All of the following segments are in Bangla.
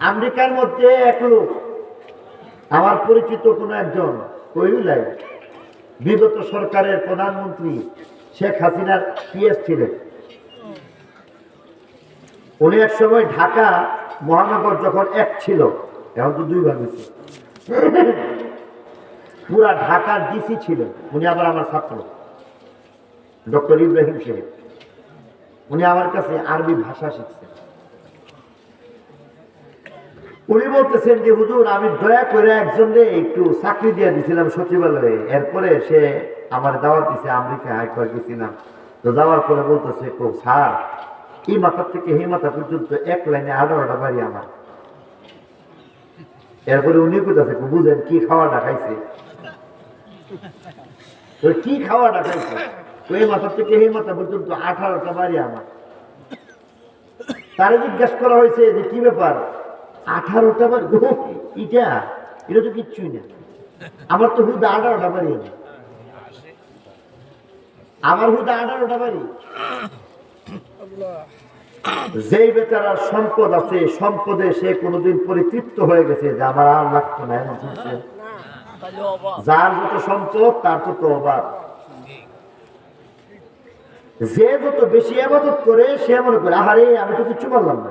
আমেরিকার মধ্যে এক লোক, আমার পরিচিত কোনো একজন কইলাই বিগত সরকারের প্রধানমন্ত্রী শেখ হাসিনার পিএস ছিলেন। উনি এক সময় ঢাকা মহানগর যখন এক ছিল, এখন তো দুই ভাগ হয়েছে, পুরা ঢাকার ডিসি ছিলেন, উনি আবার আমার ছাত্র, ডক্টর ইব্রাহিম সাহেব উনি আমার কাছে আরবি ভাষা শিখছেন। উনি বলতেছেন যে, হুজুর, আমি দয়া করে একজনকে একটু চাকরি দিয়ে দিছিলাম সচিবালয়ে। এরপরে সে আমার দাওয়াত দিছে, আমেরিকা একবার গেছিলাম তো যাওয়ার পরে বলতেছে খুব স্যার, এই মাথা থেকে এই মাথা পর্যন্ত এক লাইনে আঠারোটা বাড়ি আমার। এরপরে উনি কোথাছে বুঝেন কি খাওয়াটা খাইছে? তো কি খাওয়াটা খাইছে? তো এই মাথা থেকে এই মাথা পর্যন্ত আঠারোটা বাড়ি আমার। তারে জিজ্ঞেস করা হয়েছে যে, কি ব্যাপার? আঠারোটা বার গো ইটা এটা তো কিচ্ছুই না। আমার তো হুদা আঠারোটা আছে। আমার হুদা আঠারোটা বাড়ি। যেই বেচারার সম্পদ আছে সম্পদে সে কোনোদিন পরিতৃপ্ত হয়ে গেছে যে আমার আর লাগতো না, এমন যার যত সম্পদ, তার তত অভাব। যে যত বেশি আবাদত করে, সে মনে করে, আহারে, আমি তো কিচ্ছু পারলাম না।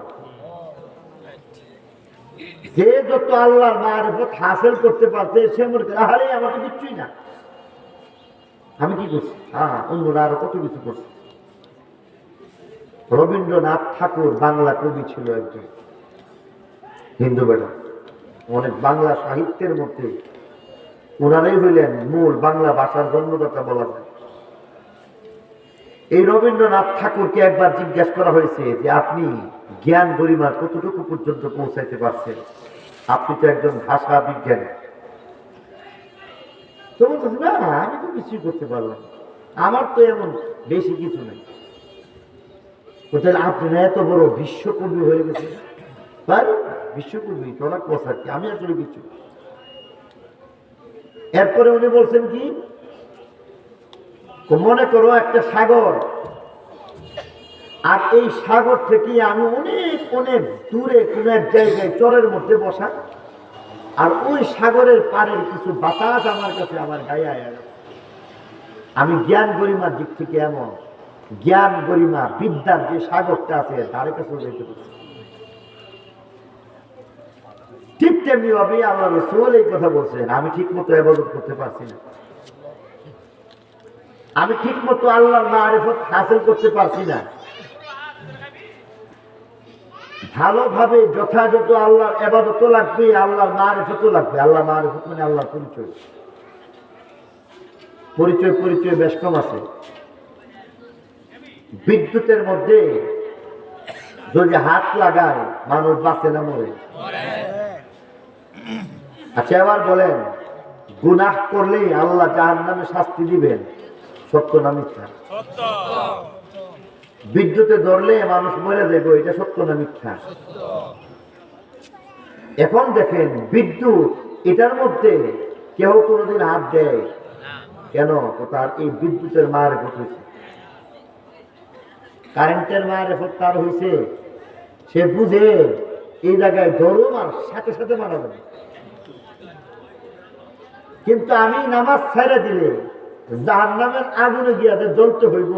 যে যত আল্লাহর মারিফত হাসিল করতে পারছে, সে মনে করে তো কিচ্ছুই না। আমি কি করছি? হ্যাঁ অন্যরা আরও কত কিছু করছে। রবীন্দ্রনাথ ঠাকুর বাংলা কবি ছিল একজন। হিন্দু বেটা অনেক বাংলা সাহিত্যের মধ্যে ওনারাই হইলেন মূল বাংলা ভাষার জন্মদাতা বলা যায়। এই রবীন্দ্রনাথ ঠাকুরকে একবার জিজ্ঞেস করা হয়েছে যে আপনি জ্ঞান গরিমা কতটুকু পর্যন্ত পৌঁছাইতে পারছেন? আপনি তো একজন ভাষা বিজ্ঞানী। না আমি তো কিছুই করতে পারলাম আমার তো এমন বেশি কিছু নেই। আপনি না এত বড় বিশ্বকবি হয়ে গেছে পারি বিশ্বকবি চড়াক কথা কি আমি আসলে কিছু এরপরে উনি বলছেন কি মনে করো একটা সাগর। আর এই সাগর থেকে আমি অনেক অনেক দূরে কোন এক জায়গায় চরের মধ্যে বসা। আর ওই সাগরের পাড়ের কিছু বাতাস আমার কাছে আমার গায়ে আয়া আমি জ্ঞান গরিমার দিক থেকে এমন। জ্ঞান গরিমা, বিদ্যার যে সাগরটা আছে, তার কাছে যেতে পারছি। ঠিক তেমনি ভাবে আল্লাহ রসুল এই কথা বলছেন। আমি ঠিক মতো আবাদত করতে পারছি না। আমি ঠিক মতো আল্লাহর মারিফত হাসিল করতে পারছি না। ভালোভাবে যথাযথ আল্লাহর এবাদত লাগবে, আল্লাহর মারিফতও লাগবে। আল্লাহ মারিফত মানে আল্লাহর পরিচয়। পরিচয় পরিচয় বেশ কম আছে। বিদ্যুতের মধ্যে যদি হাত লাগায়, মানুষ বাঁচে না মরে। আচ্ছা এবার বলেন, গুনাহ করলেই আল্লাহ যার নামে শাস্তি দিবেন। সত্য না মিথ্যা? বিদ্যুতে ধরলে মানুষ মরে যাবে এটা সত্য না মিথ্যা? এখন দেখেন, বিদ্যুৎ, এটার মধ্যে কেউ কোনোদিন হাত দেয়? কেন? তার এই বিদ্যুতের মার হয়েছে কারেন্টের মার তার হয়েছে। সে বুঝে এই জায়গায় ধরুন আর সাথে সাথে মারা যাবে। কিন্তু আমি নামাজ ছেড়ে দিলে যার নামের আগুনে গিয়া যে জ্বলতে হইব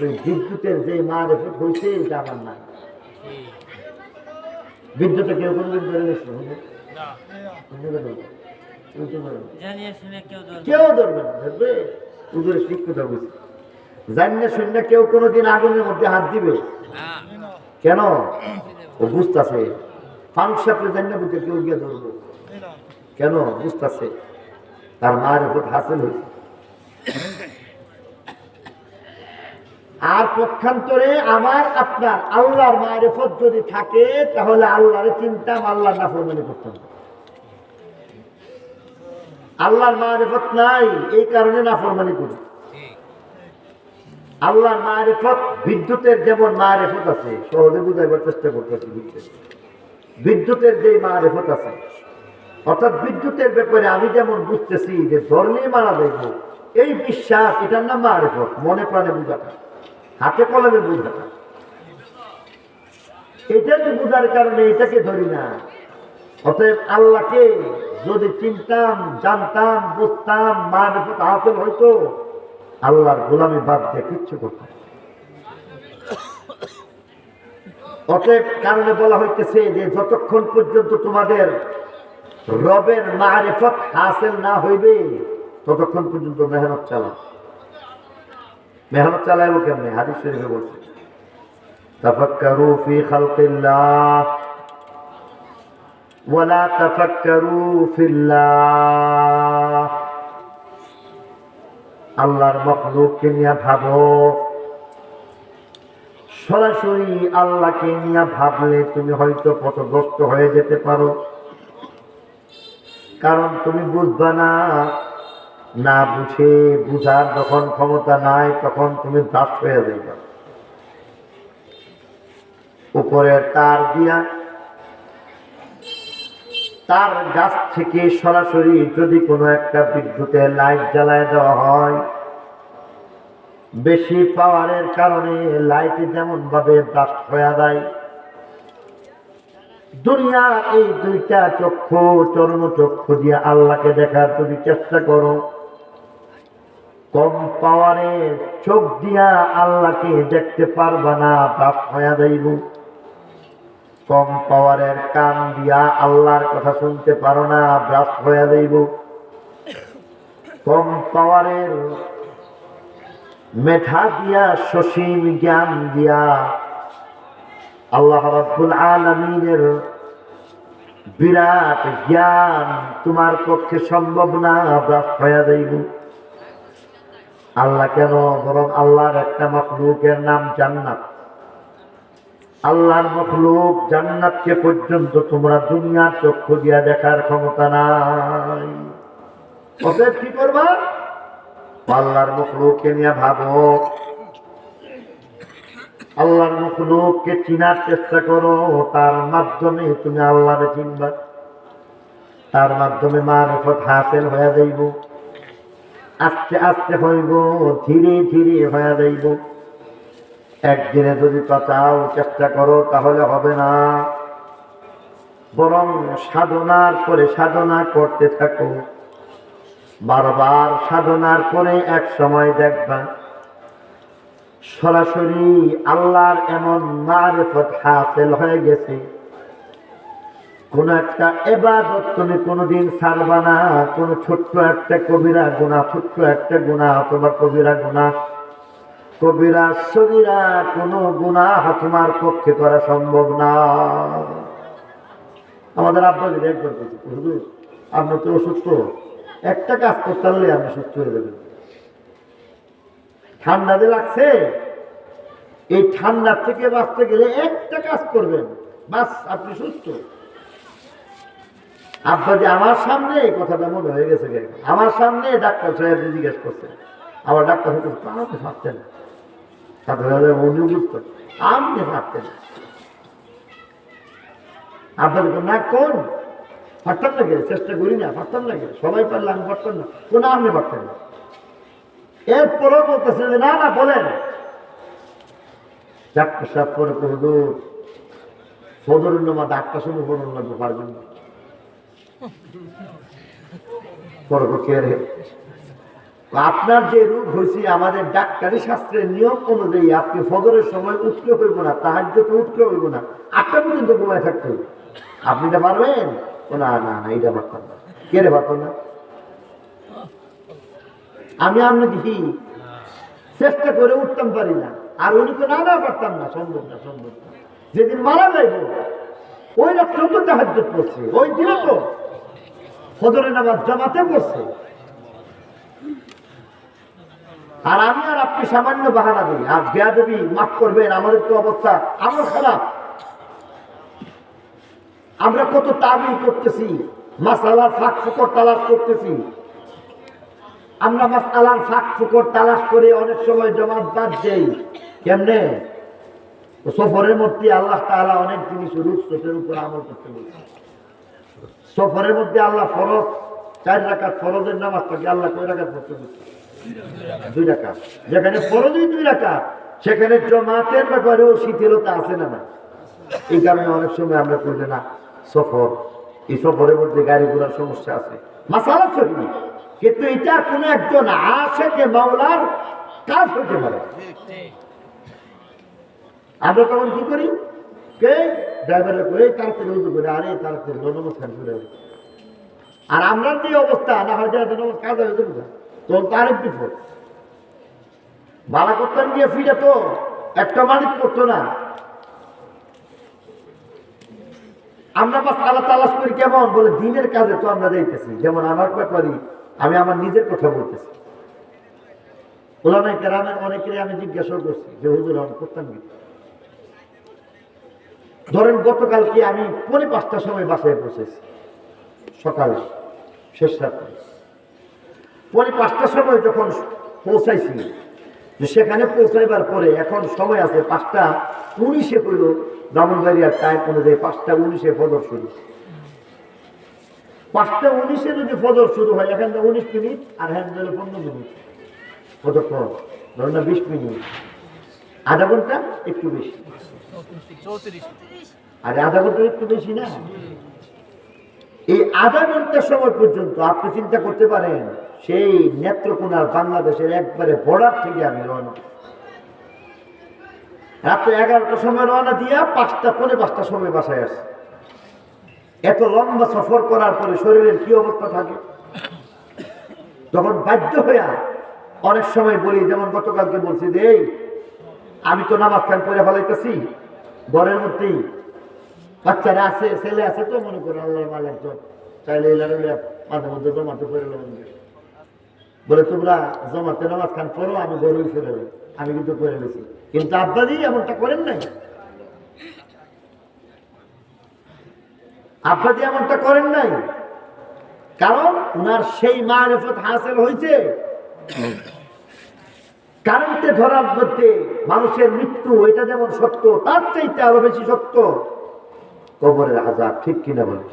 ওই বিদ্যুতের যে মার এফেক্ট হয়েছে এটা আমার না বিদ্যুতে কেউ কোনোদিন গেছিল কেউ ধরবে না। ধরবে উদরে ঠিক কথা বুঝি জানিয়ে শুনলে কেউ কোনোদিন আগুনের মধ্যে হাত দিবে? কেন? ও বুঝতেছে। ফারুক জানিয়ে বুঝতে কেউ গিয়ে ধরবো কেন? বুঝতেছে। তার মার উপর হাসিল হয়েছে। আর পক্ষান্তরে আমার, আপনার আল্লাহর মারেফত যদি থাকে, তাহলে আল্লাহরে চিন্তা আল্লাহ নাফরমানি করতে হবে। আল্লাহর মারেফত নাই, এই কারণে নাফরমানি করি। আল্লাহর মারেফত বিদ্যুতের যেমন মারেফত আছে, সহজে বুঝাইবার চেষ্টা করতেছি বিদ্যুতের যে মারেফত আছে, অর্থাৎ বিদ্যুতের ব্যাপারে আমি যেমন বুঝতেছি যে ধরলেই মারা যাইব এই বিশ্বাস, এটার নাম মারেফত। মনে প্রাণে বুঝাটা। হাতে কলমে বুঝাটা। এটাকে বোঝার কারণে এটাকে ধরি না। অতএব আল্লাহকে যদি চিনতাম, জানতাম, বুঝতাম, মারফত হাসিল হইতো, আল্লাহর গোলামি বাদ দিয়ে কিচ্ছু করতাম অতএব কারণে বলা হইতেছে যে যতক্ষণ পর্যন্ত তোমাদের রবের মারিফত হাসিল না হইবে ততক্ষণ পর্যন্ত মেহনত চালা মেহনত চালাইব কেমনি? হাদিস শরীফে বলছে, তাফাক্কারু ফি খালকিল্লাহ ওয়ালা তাফাক্কারু ফিল্লাহ। আল্লাহর মখলুককে নিয়ে ভাবো। সরাসরি আল্লাহকে নিয়ে ভাবলে তুমি হয়তো পথগ্রস্ত হয়ে যেতে পারো। কারণ তুমি বুঝবা না না বুঝে, বুঝার যখন ক্ষমতা নাই, তখন তুমি দাস হয়ে যাইবা। উপরে তার দিয়া, তার গাছ থেকে সরাসরি যদি কোনো একটা বিদ্যুতের লাইট জ্বালায় দেওয়া হয়, বেশি পাওয়ারের কারণে লাইট যেমন ভাবে ব্লাস্ট হয়ে যায় দুনিয়া এই দুইটা চক্ষু, চরম চক্ষু দিয়ে আল্লাহকে দেখার যদি চেষ্টা করো কম পাওয়ারের চোখ দিয়া আল্লাহকে দেখতে পারবা না, বাপ হয়ে যাইব। কম পাওয়ারের কান দিয়া আল্লাহর কথা শুনতে পারো না ব্রাস হয়ে যাইব। কম পাওয়ারের মেধা দিয়া, সসীম জ্ঞান দিয়া আল্লাহ রাব্বুল আলামিনের বিরাট জ্ঞান তোমার পক্ষে সম্ভব না ব্রাস হয়ে যাইব। আল্লাহ কেন? বরং আল্লাহর একটা মখলুকের নাম জান্নাত। আল্লাহর মখলুক জান্নাতকে পর্যন্ত তোমরা দুনিয়ার চক্ষু দিয়া দেখার ক্ষমতা নাই। অতএব কি করবা? আল্লাহর মখলুককে নিয়ে ভাবো। আল্লাহর মখলুককে চিনার চেষ্টা করো। তার মাধ্যমে তুমি আল্লাহরে চিনবা তার মাধ্যমে মারফত হাসিল হয়ে যাইব। আস্তে আস্তে হইব, ধীরে ধীরে হয়ে যাইব। একদিনে যদি চাও চেষ্টা করো, তাহলে হবে না। বরং সাধনার করে সাধনা করতে থাকো। বারবার সাধনার করে এক সময় দেখবা, সরাসরি আল্লাহর এমন মারেফত হাসিল হয়ে গেছে। কোন একটা এবাদত তুমি কোনোদিন ছাড়বা না। কোন ছোট্ট একটা কবিরা গুণা ছোট্ট একটা গুণা অথবা কবিরা গুণা কবিরা সবিরা কোনো গুণা তোমার পক্ষে করা সম্ভব না। আমাদের আব্বা যদি একবার আপনার তো অসুস্থ। একটা কাজ করতে পারলে আপনি সুস্থ হয়ে যাবেন। ঠান্ডা যে লাগছে, এই ঠান্ডার থেকে বাঁচতে গেলে একটা কাজ করবেন। বাস, আপনি সুস্থ। আব্বা যে আমার সামনে এই কথাটা মনে হয়ে গেছে? আমার সামনে ডাক্তার সাহেব জিজ্ঞেস করছে আবার ডাক্তার সাহেব বলছে, আপনি পারতেন না সাথে সাথে বুঝতো আপনি পারতেন না কোন না কোন পারতাম না? চেষ্টা করি না পারতাম না? সবাই পারলে আমি পারতাম না কোন আপনি পারতেন না এরপরেও বলতেছে যে না না বলেন চারটে সাত করে করে দূর সদরের ডাক্তার শুনে বলুন লাগবে পারবেন না তো? আপনার যে রোগ হয়েছে, আমাদের ডাক্তারি শাস্ত্রের নিয়ম অনুযায়ী আপনি ফজরের সময় উঠতে হইব না তাহার তো উঠতে হইব না, আটটা পর্যন্ত ঘুমায় থাকতে হইব। আপনি এটা পারবেন? না না না এটা পারতাম না। কে রে পারতাম না? আমি আপনি দেখি, চেষ্টা করে উঠতাম পারি না, আর উনি তো না না, পারতাম না, সম্ভব না সম্ভব না। যেদিন মারা যাইব, ওই রাত্রে তো জাহাজ পড়ছে, ওই দিনে তো। ফজরের নামাজ জামাতে পড়ছে আর আমি আর আপনি সামান্য বাহানা দিই আর বেয়াদবি মাফ করবেন, আমাদের তো অবস্থা আমার খারাপ। আমরা কত তাবি করতেছি, মাসালার ফাঁক ফুকর তালাশ করতেছি। আমরা মাসালার ফাঁক ফুকর তালাশ করে অনেক সময় জমাত বাদ দেই। কেমনে? সফরের মধ্যে আল্লাহ তাআলা অনেক জিনিস রূপসের উপর আমল করতে বলছে সফরের মধ্যে আল্লাহ ফরজ, চার রাকাত ফরজের নামাজটাকে আল্লাহ কয় রাকাত পড়তে দুই রাকাত। যেখানে ফরজই দুই রাকাত, সেখানে জমাতের ব্যাপারেও শিথিলতা আছে না না? এই কারণে অনেক সময় আমরা করি না, সফর, এই সফরের মধ্যে গাড়ি ঘোড়ার সমস্যা আছে। মাসালা সহি। কিন্তু এটা কোনো একজন আশেকে মাওলার কাজ হতে পারে। আমরা তখন কি করি? কে? ড্রাইভারের করে করে, আরে নমস্কার করে আর আমরা যে অবস্থা? না হয় নমস্কার হয়ে যাবে। করতাম গিয়ে ফিরে তো, একটা মালিক করতো না। আমরা করি কেমন? বলে, দিনের কাজে তো আমরা যাইতেছি। যেমন আমার ব্যাপারই আমি আমার নিজের কথা বলতেছি। ওলামাই কেরামের অনেকেরই আমি জিজ্ঞাসা করছি যে, হুজুর, আমি করতাম কি? ধরেন গতকালকে আমি পৌনে পাঁচটার সময় বাসায় পৌঁছেছি। সকালে শেষ রাত্রে। পৌনে পাঁচটার সময় যখন পৌঁছাইছি সেখানে পৌঁছাইবার পরে এখন সময় আছে পাঁচটা উনিশে হইল ব্রাহ্মণবাড়িয়ার টাইম অনুযায়ী পাঁচটা উনিশে ফজর শুরু। পাঁচটা উনিশে যদি ফজর শুরু হয়, এখান থেকে উনিশ মিনিট আর হ্যান্ড দিলে পনেরো মিনিট। কতক্ষণ ধরুন না বিশ মিনিট। আধা ঘণ্টা একটু বেশি। আরে আধা ঘণ্টা একটু বেশি না? এই আধা ঘণ্টার সময় পর্যন্ত আপনি চিন্তা করতে পারেন, সেই নেত্রকোনার বাংলাদেশের একবারে বর্ডার থেকে আমি রওনা রাত্রে এগারোটার সময় রওনা দিয়া পাঁচটা, পৌনে পাঁচটার সময় বাসায় আসে। এত লম্বা সফর করার পরে শরীরের কি অবস্থা থাকে? তখন বাধ্য হইয়া অনেক সময় বলি, যেমন গতকালকে বলছি যে আমি তো নামাজ খান করে ফেলাইতেছি। ঘরের মধ্যেই বাচ্চারা আছে, ছেলে আছে তো মনে করে আল্লাহ মাল একজন। চাইলে মাঝে মধ্যে জমাতে করে বলে, তোমরা জমাতে নামাজ খান করো আমি গরুই এলাম। আমি কিন্তু করে গেছি। কিন্তু আব্বাদি এমনটা করেন নাই। আব্বাদি এমনটা করেন নাই। কারণ উনার সেই মারেফত হাসিল হয়েছে। কারেন্টে ধরার মধ্যে মানুষের মৃত্যু এটা যেমন সত্য তার চাইতে আরো বেশি সত্য কবরের আজাব ঠিক কিনা বলে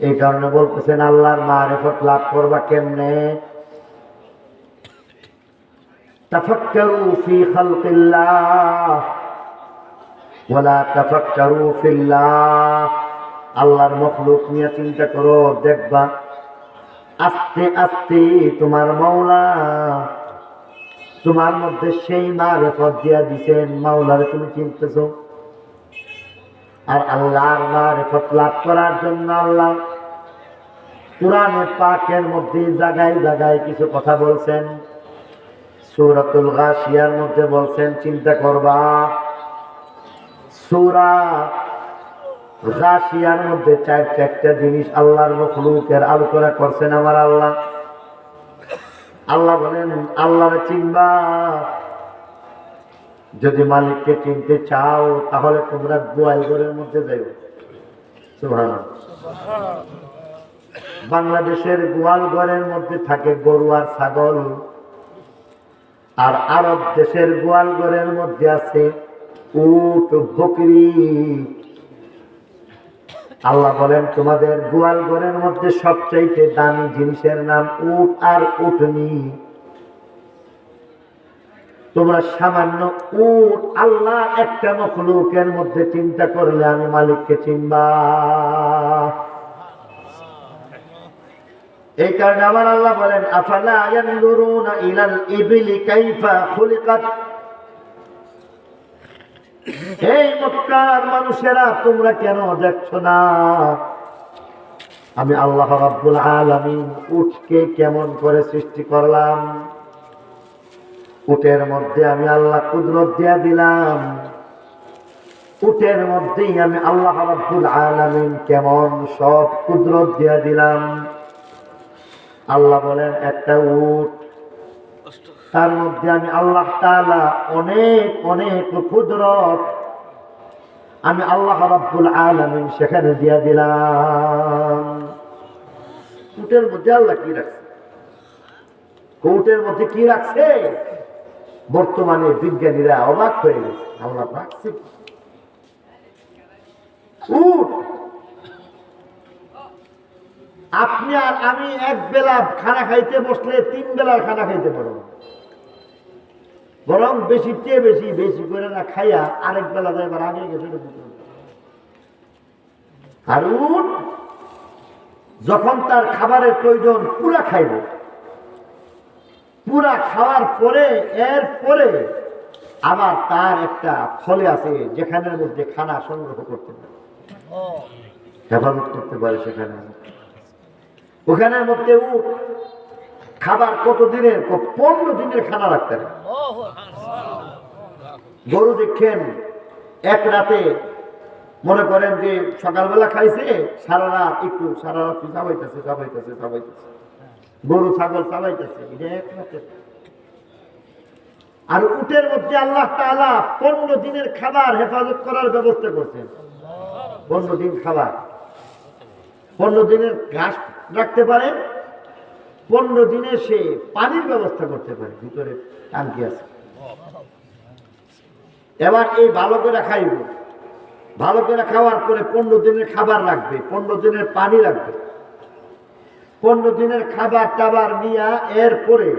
এই কারণে বলতেছেন আল্লাহর মারেফত লাভ করবা কেমনে تفكروا في خلق الله ولا تفكروا في الله আল্লাহর মখলুক নিয়ে চিন্তা করো দেখবা আস্তে আস্তে তোমার মৌলা তোমার মধ্যে সেই মারেফত দিয়া দিছেন। মাওলারে তুমি চিনতেছো? আর আল্লাহর মারেফত লাভ করার জন্য আল্লাহ কোরআনে পাকের মধ্যে জায়গায় জায়গায় কিছু কথা বলছেন। সূরাতুল গাশিয়ার মধ্যে বলছেন, চিন্তা করবা, সূরা গাশিয়ার মধ্যে চার চারটা জিনিস আল্লাহর মখলুকের আলোচনা করছেন আমার আল্লাহ। আল্লাহ বলেন, আল্লাহরে চিনবা। যদি মালিককে চিনতে চাও, তাহলে তোমরা গোয়াল ঘরের মধ্যে যাই বাংলাদেশের গোয়াল ঘরের মধ্যে থাকে গরু আর ছাগল। আর আরব দেশের গোয়াল ঘরের মধ্যে আছে উট, বকরি। আল্লাহ বলেন, তোমাদের গোয়াল ঘরের মধ্যে সবচাইতে দামি জিনিসের নাম উট আর উটনি। তোমরা সামান্য উট আল্লাহ একটা মখলুকের মধ্যে চিন্তা করলে আমি মালিককে চিনবা। এই কারণে আমার আল্লাহ বলেন, আফালা ইয়ানজুরুনা ইলাল ইবিলি কাইফা খুলিকাত? এই মক্কার মানুষেরা, তোমরা কেন দেখছ না? আমি আল্লাহ রাব্বুল আলামিন উঠকে কেমন করে সৃষ্টি করলাম? উটের মধ্যে আমি আল্লাহ কুদরত দিয়া দিলাম। উটের মধ্যেই আমি আল্লাহ রাব্বুল আলামিন কেমন সব কুদরত দিয়া দিলাম। আল্লাহ বলেন, একটা উট তার মধ্যে আমি আল্লাহ তাআলা অনেক অনেক কুদরত আমি আল্লাহ রাব্বুল আলামিন সেখানে দিয়া দিলাম। উটের মধ্যে আল্লাহ কি রাখছে? উটের মধ্যে কি রাখছে? বর্তমানে বিজ্ঞানীরা অবাক হয়ে গেছে। আল্লাহ রাখছে? উট! আপনি আর আমি এক বেলা খানা খাইতে বসলে তিন বেলার খানা খাইতে পারব বরং বেশি, চেয়ে বেশি বেশি করে না খাইয়া আরেক বেলা যাইবার আগে গেছে। আর উঠ যখন তার খাবারের প্রয়োজন, পুরা খাইব। পুরা খাওয়ার পরে, এর পরে আবার তার একটা ফলে আছে, যেখানের মধ্যে খানা সংগ্রহ করতে পারে। করতে পারে সেখানে। ওখানের মধ্যে উঠ খাবার কত দিনের পনেরো দিনের খানা রাখতে পারে। গরু দেখেন, এক রাতে মনে করেন যে সকালবেলা খাইছে সারা রাত একটু সারা রাত চাবাইতেছে চাবাইতেছে চাবাইতেছে। গরু, ছাগল চাবাইতেছে, এটা এক রাতে। আর উটের মধ্যে আল্লাহ তাআলা পনেরো দিনের খাবার হেফাজত করার ব্যবস্থা করছেন। পনেরো দিন খাবার। পনেরো দিনের ঘাস রাখতে পারে পনেরো দিনে সে পানির ব্যবস্থা করতে পারে, ভিতরে টাঙ্কি আছে। এবার এই ভালো করে খাইব। ভালো করে খাওয়ার পরে পনেরো দিনের খাবার রাখবে পনেরো দিনের পানি রাখবে পনেরো দিনের খাবার টাবার নিয়া এরপরে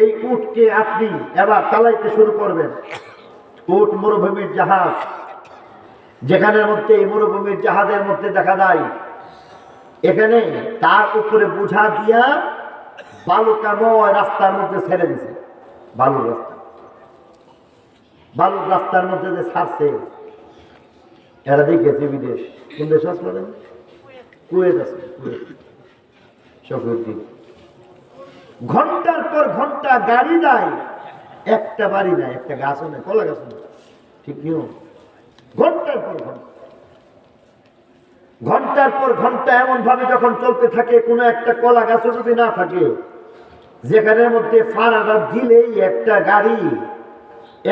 এই উটকে আপনি এবার চালাইতে শুরু করবেন। উট মরুভূমির জাহাজ, যেখানের মধ্যে এই মরুভূমির জাহাজের মধ্যে দেখা যায়, এখানে তার উপরে বোঝা দিয়া বালুকাময় রাস্তার মধ্যে ছেড়ে দিছে। বালুর রাস্তা। বালুর রাস্তার মধ্যে যে ছাড়ছে, এরা দেখেছে বিদেশ। কোন দেশ আসলে কুয়েত আছে, কুয়েত। ঘণ্টার পর ঘণ্টা গাড়ি যায়, একটা বাড়ি নাই, একটা গাছও নেই, কলা গাছও নেই। ঠিক নিয়ম ঘণ্টার পর ঘণ্টা। ঘণ্টার পর ঘণ্টা এমন ভাবে যখন চলতে থাকে, কোনো একটা কলা গাছও যদি না থাকে, যেখানের মধ্যে ফাড়াটা দিলেই একটা গাড়ি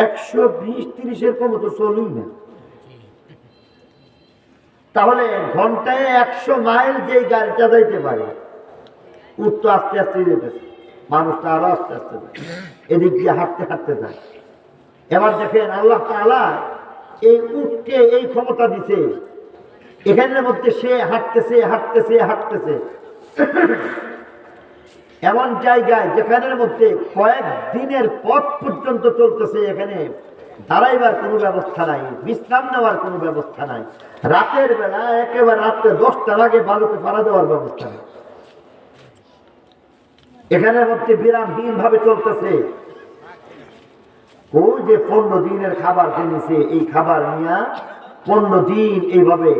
একশো বিশ তিরিশের কম তো চলুই না। তাহলে ঘন্টায় একশো মাইল যেই গাড়িটা যাইতে পারে, উঠ তো আস্তে আস্তে যেতেছে, মানুষটা আরও আস্তে আস্তে এদিক দিয়ে হাঁটতে হাঁটতে যায়। এবার দেখেন আল্লাহ তাআলা এই উঠকে এই ক্ষমতা দিছে। এখানের মধ্যে সে হাঁটতেছে হাঁটতেছে হাঁটতেছে। এমন জায়গায় যেখানের মধ্যে কয়েক দিনের পথ পর্যন্ত চলতেছে এখানে, দাঁড়াইবার কোনো ব্যবস্থা নাই, বিশ্রাম নেওয়ার কোনো ব্যবস্থা নাই। রাতের বেলা একেবারে রাত্রে দশটার আগে বালুকে ফাড়া দেওয়ার ব্যবস্থা নেই। এখানের মধ্যে বিরামহীন ভাবে চলতেছে। ওই যে পনেরো দিনের খাবার জেনেছে এই খাবার নিয়ে পনেরো দিন এইভাবে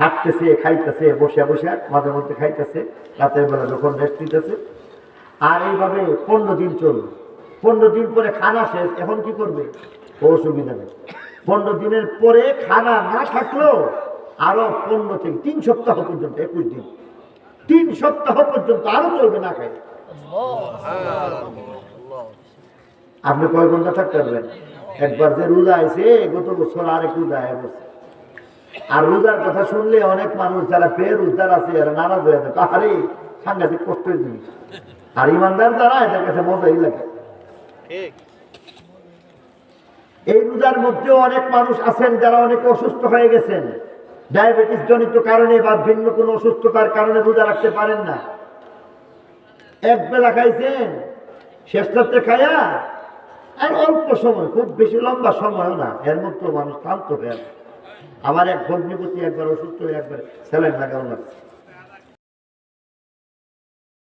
হাঁটতেছে, খাইতেছে বসে বসে মাঝে মধ্যে খাইতেছে, রাতের বেলা যখন রেস্ট নিতেছে। আর এইভাবে পনেরো দিন চলবে পনেরো দিন পরে খানা শেষ, এখন কি করবে? অসুবিধা নেই। পনেরো দিনের পরে খানা না থাকলেও আরও পনেরো থেকে তিন সপ্তাহ পর্যন্ত, একুশ দিন। তিন সপ্তাহ পর্যন্ত আরও চলবে না খাই আপনি কয় ঘণ্টা থাকতে পারবেন? একবার যে রোজা আইছে, গত বছর আরেক রোজা আয় আর রোজার কথা শুনলে অনেক মানুষ যারা পেয়ে রোজদার আছে, এরা নারাজ হয়ে থাকে আরে সাংঘাতিক কষ্টের জিনিস। আর ইমানদার যারা এদের কাছে মজাই লাগে। এই রোজার মধ্যেও অনেক মানুষ আছেন যারা অনেক অসুস্থ হয়ে গেছেন। ডায়াবেটিস জনিত কারণে বা ভিন্ন কোনো অসুস্থতার কারণে রোজা রাখতে পারেন না। এক বেলা খাইছেন শেষ রাত্রে খায়া আর অল্প সময় খুব বেশি লম্বা সময়ও না এর মধ্যে মানুষ ক্লান্ত হয়ে আমার এক ভগ্নিপতি একবার অসুস্থ হয়ে একবার স্যালাইন লাগানো লাগছে।